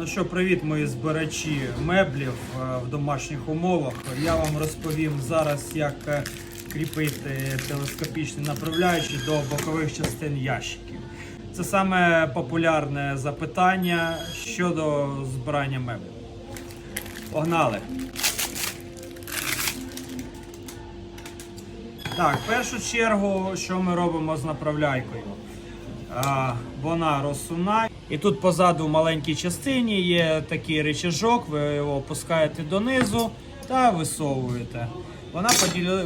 Ну що, привіт, мої збирачі меблів е, в домашніх умовах. Я вам розповім зараз, як е, кріпити телескопічні направляючі до бокових частин ящиків. Це саме популярне запитання щодо збирання меблів. Погнали! Так, в першу чергу, що ми робимо з направляйкою? Вона розсувна. І тут позаду в маленькій частині є такий речажок, ви його опускаєте донизу та висовуєте. Вона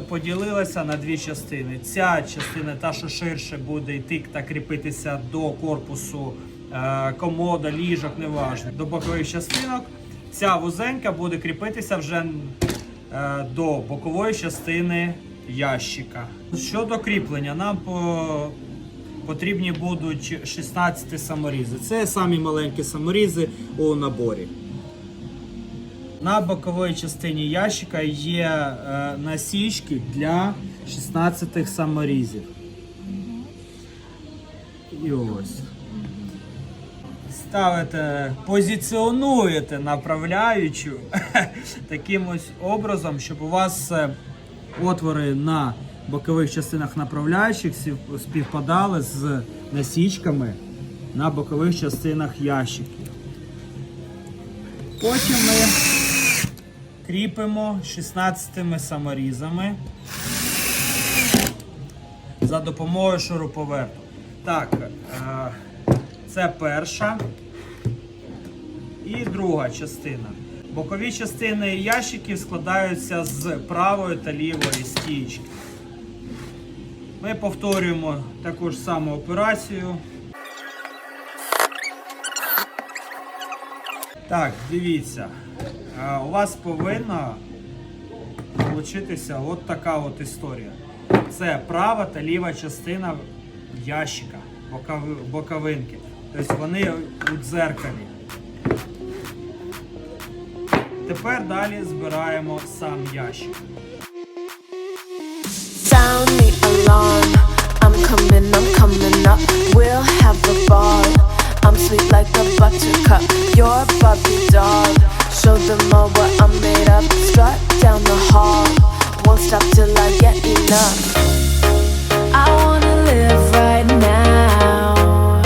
поділилася на дві частини. Ця частина, та що ширше, буде йти та кріпитися до корпусу е, комода, ліжок, неважно, до бокових частинок. Ця вузенька буде кріпитися вже е, до бокової частини ящика. Щодо кріплення, нам потрібні будуть 16 саморізи. Це самі маленькі саморізи у наборі. На боковій частині ящика є е, насічки для 16 саморізів. І ось. Ставите, позиціонуєте направляючу таким ось образом, щоб у вас е, отвори на бокових частинах направляючих співпадали з насічками на бокових частинах ящиків. Потім ми кріпимо 16 саморізами за допомогою шуруповерту. Так, е, це перша і друга частина. Бокові частини ящиків складаються з правої та лівої стічки. Ми повторюємо таку ж саму операцію. Так, дивіться. Е, У вас повинна получитися от така от історія. Це права та ліва частина ящика, бокови- боковинки. Тобто вони у дзеркалі. Тепер далі збираємо сам ящик. I'm sweet like a buttercup. You're a Barbie doll. Show them all what I'm made of. Strut down the hall. Won't stop till I get enough. I wanna live right now.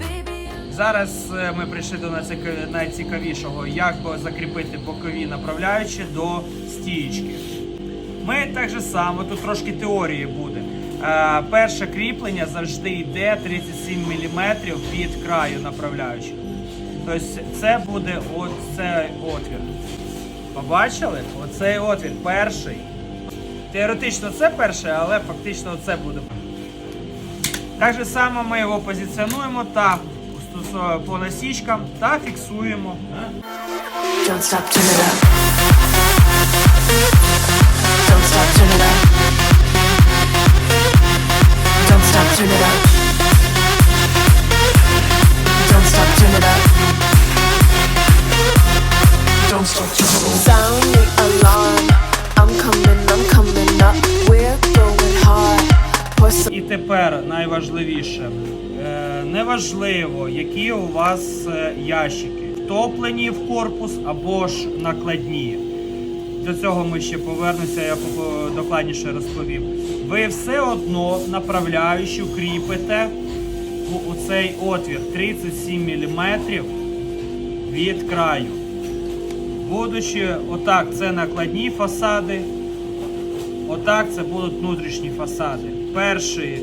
Baby, Зараз е, ми прийшли до найцік- найцікавішого, як закріпити бокові направляючі до стієчки. Ми так же само, тут трошки теорії буде. Е, перше кріплення завжди йде 37 мм від краю направляючих. Тобто це буде оцей отвір. Побачили? Оцей отвір перший. Теоретично це перший, але фактично це буде. Так же само ми його позиціонуємо та по насічкам та фіксуємо. don't stop, turn it up. Don't stop, turn it up. Найважливіше, е, неважливо, які у вас е, ящики, втоплені в корпус або ж накладні. До цього ми ще повернемося, я докладніше розповім. Ви все одно направляючи кріпите у, цей отвір 37 мм від краю. Будучи отак, це накладні фасади, Отак це будуть внутрішні фасади. Перший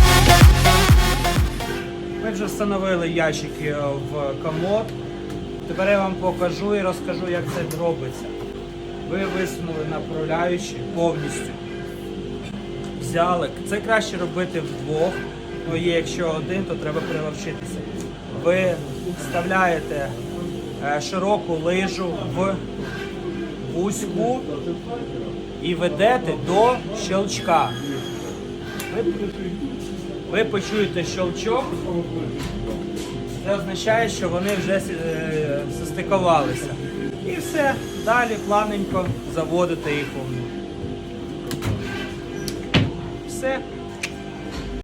Вже встановили ящики в комод. Тепер я вам покажу і розкажу, як це робиться. Ви висунули направляючі повністю. Взяли. Це краще робити вдвох. Ну, є, якщо один, то треба приловчитися. Ви вставляєте е, широку лижу в вузьку і ведете до щелчка. Ви, почуєте щелчок, це означає, що вони вже е, застикувалися. І все, далі плавненько заводите їх у. Все.